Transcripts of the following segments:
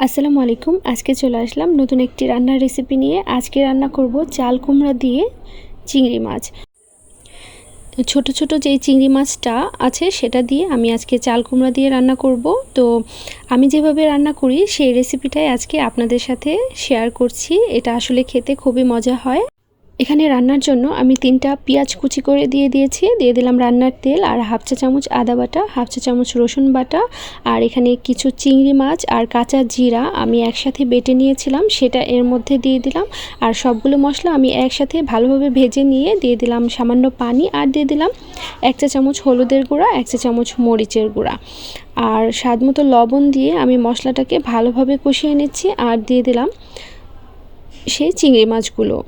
আসসালামু আলাইকুম। আজকে চলে আসলাম নতুন একটি রান্নার রেসিপি নিয়ে। আজকে রান্না করব চাল কুমড়া দিয়ে চিংড়ি মাছ। ছোট ছোট যে চিংড়ি মাছটা আছে, সেটা দিয়ে আমি আজকে চাল কুমড়া দিয়ে রান্না করব। তো আমি যেভাবে রান্না করি, সেই রেসিপিটাই আজকে আপনাদের সাথে শেয়ার করছি। এটা আসলে খেতে খুবই মজা হয়। এখানে রান্নার জন্য আমি তিনটা পেঁয়াজ কুচি করে দিয়ে দিয়েছি। দিয়ে দিলাম রান্নার তেল আর হাফ চা চামচ আদা বাটা, হাফ চা চামচ রসুন বাটা আর এখানে কিছু চিংড়ি মাছ আর কাঁচা জিরা আমি একসাথে বেটে নিয়েছিলাম। সেটা এর মধ্যে দিয়ে দিলাম আর সবগুলো মশলা আমি একসাথে ভালোভাবে ভেজে নিয়ে দিয়ে দিলাম সামান্য পানি আর দিয়ে দিলাম এক চা চামচ হলুদের গুঁড়া, এক চা চামচ মরিচের গুঁড়া। আর স্বাদ মতো লবণ দিয়ে আমি মশলাটাকে ভালোভাবে কষিয়ে নিচ্ছি আর দিয়ে দিলাম সেই চিংড়ি মাছগুলো।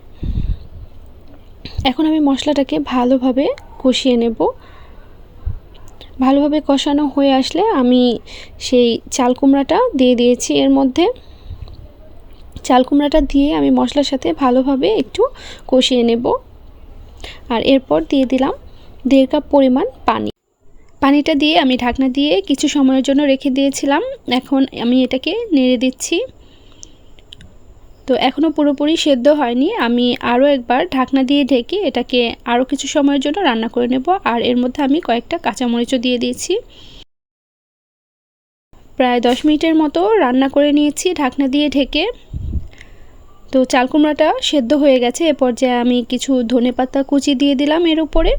এখন আমি মশলাটাকে ভালোভাবে কষিয়ে নেব। ভালোভাবে কষানো হয়ে আসলে আমি সেই চাল কুমড়াটা দিয়ে দিয়েছি। এর মধ্যে চাল কুমড়াটা দিয়ে আমি মশলার সাথে ভালোভাবে একটু কষিয়ে নেব। আর এরপর দিয়ে দিলাম দেড় কাপ পরিমাণ পানি। পানিটা দিয়ে আমি ঢাকনা দিয়ে কিছু সময়ের জন্য রেখে দিয়েছিলাম। এখন আমি এটাকে নেড়ে দিচ্ছি। তো এখনও পুরোপুরি সেদ্ধ হয়নি। আমি আরও একবার ঢাকনা দিয়ে ঢেকে এটাকে আরও কিছু সময়ের জন্য রান্না করে নেব। আর এর মধ্যে আমি কয়েকটা কাঁচামরিচও দিয়ে দিয়েছি। প্রায় দশ মিনিটের মতো রান্না করে নিয়েছি ঢাকনা দিয়ে ঢেকে। তো চাল কুমড়াটা সেদ্ধ হয়ে গেছে। এ পর্যায়ে আমি কিছু ধনে পাতা কুচি দিয়ে দিলাম এর উপরে।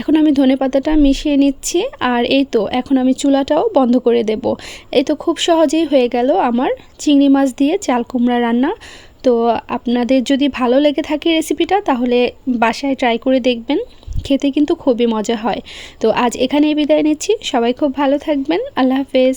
এখন আমি ধনে পাতাটা মিশিয়ে নিচ্ছি আর এই তো, এখন আমি চুলাটাও বন্ধ করে দেব। এই তো খুব সহজেই হয়ে গেল আমার চিংড়ি মাছ দিয়ে চাল কুমড়া রান্না। তো আপনাদের যদি ভালো লেগে থাকে রেসিপিটা, তাহলে বাসায় ট্রাই করে দেখবেন। খেতে কিন্তু খুবই মজা হয়। তো আজ এখানেই বিদায় নিচ্ছি। সবাই খুব ভালো থাকবেন। আল্লাহ হাফেজ।